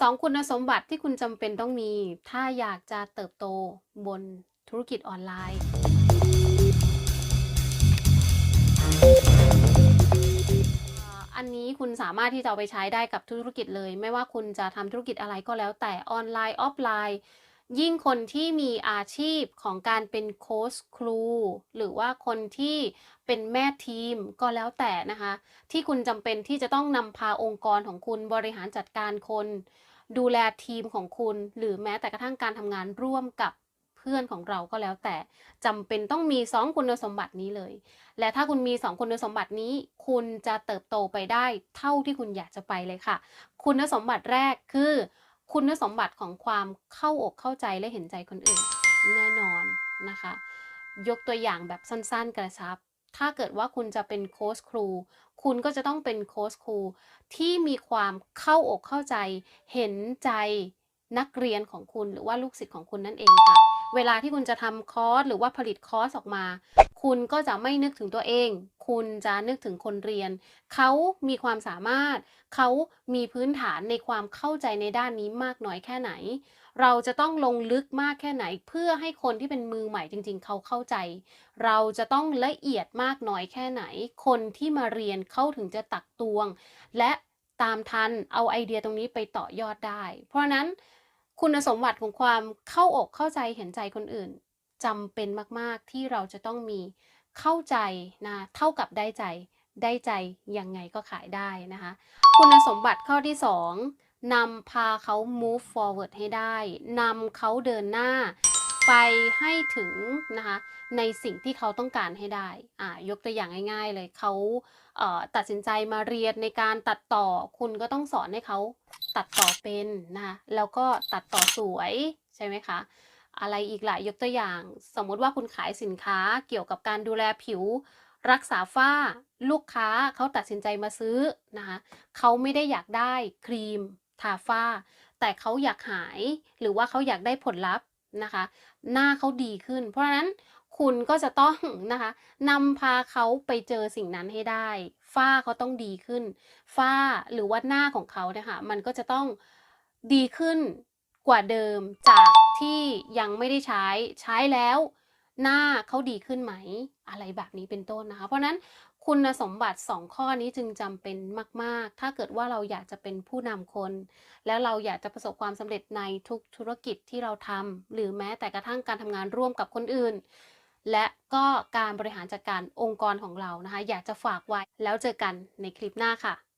สองคุณสมบัติที่คุณจำเป็นต้องมี ถ้าอยากจะเติบโตบนธุรกิจออนไลน์ อันนี้คุณสามารถที่จะเอาไปใช้ได้กับธุรกิจเลย ไม่ว่าคุณจะทำธุรกิจอะไรก็แล้วแต่ออนไลน์ออฟไลน์ ยิ่งคนที่มีอาชีพของการเป็นโค้ชครู หรือว่าคนที่เป็นแม่ทีมก็แล้วแต่นะคะ ที่คุณจำเป็นที่จะต้องนำพาองค์กรของคุณบริหารจัดการคน ดูแลทีมของคุณ หรือแม้แต่กระทั่งการทำงานร่วมกับเพื่อนของเราก็แล้วแต่จำเป็นต้องมี 2 คุณสมบัตินี้เลย และถ้าคุณมี 2 คุณสมบัตินี้ คุณจะเติบโตไปได้เท่าที่คุณอยากจะไปเลยค่ะ คุณสมบัติแรกคือ คุณสมบัติของความเข้าอกเข้าใจและเห็นใจคนอื่นแน่นอนนะคะ ยกตัวอย่างแบบสั้นๆ กระชับ ถ้าเกิดว่าคุณจะเป็นโค้ชครู คุณก็จะต้องเป็นโค้ชครู ที่มีความเข้าอกเข้าใจ เห็นใจนักเรียนของคุณหรือว่าลูกศิษย์ของคุณนั่นเองค่ะ เวลาที่คุณจะทำคอร์สหรือว่าผลิตคอร์สออกมา คุณก็จะไม่นึกถึงตัวเอง คุณจะนึกถึงคนเรียน เขามีความสามารถ เขามีพื้นฐานในความเข้าใจในด้านนี้มากน้อยแค่ไหน เราจะต้องลงลึกมากแค่ไหน เพื่อให้คนที่เป็นมือใหม่จริง ๆ เขาเข้าใจ เราจะต้องละเอียดมากน้อยแค่ไหน คนที่มาเรียนเขาถึงจะตักตวง และตามทันเอาไอเดียตรงนี้ไปต่อยอดได้ เพราะฉะนั้นคุณสมบัติของความเข้าอกเข้าใจเห็นใจคนอื่น จำเป็นมากๆที่เราจะต้องมีเข้าใจนะเท่ากับได้ใจได้ใจยังไงก็ขายได้นะคะ คุณสมบัติข้อที่2นำพาเขา move forward ให้ได้นำเขาเดินหน้าไปให้ถึงนะคะในสิ่งที่เขาต้องการให้ได้อ่ายกตัวอย่างง่าย ๆ เลยเขาเตัดสินใจมาเรียนในการตัดต่อคุณก็ต้องสอนให้เขาตัดต่อเป็นนะคะแล้วก็ตัดต่อสวยใช่ไหมคะ อะไรอีกหล่ะยกตัวอย่าง สมมุติว่าคุณขายสินค้าเกี่ยวกับการดูแลผิว รักษาฝ้า ลูกค้าเขาตัดสินใจมาซื้อนะคะเขาไม่ได้อยากได้ครีมทาฝ้า แต่เขาอยากหายหรือว่าเขาอยากได้ผลลัพธ์นะคะ หน้าเขาดีขึ้น เพราะฉะนั้นคุณก็จะต้องนะคะนำพาเขาไปเจอสิ่งนั้นให้ได้ ฝ้าเขาต้องดีขึ้น ฝ้าหรือว่าหน้าของเขาเนี่ยค่ะมันก็จะต้องดีขึ้นกว่าเดิมจาก ที่ยังไม่ได้ใช้ใช้แล้วหน้าเขาดีขึ้นไหม อะไรแบบนี้เป็นต้นนะคะ เพราะนั้นคุณสมบัติ 2 ข้อนี้จึงจำเป็นมาก ๆ ถ้าเกิดว่าเราอยากจะเป็นผู้นำคน แล้วเราอยากจะประสบความสำเร็จในทุกธุรกิจที่เราทำหรือแม้แต่กระทั่งการทำงานร่วมกับคนอื่น และก็การบริหารจัดการองค์กรของเรานะคะ อยากจะฝากไว้แล้วเจอกันในคลิปหน้าค่ะ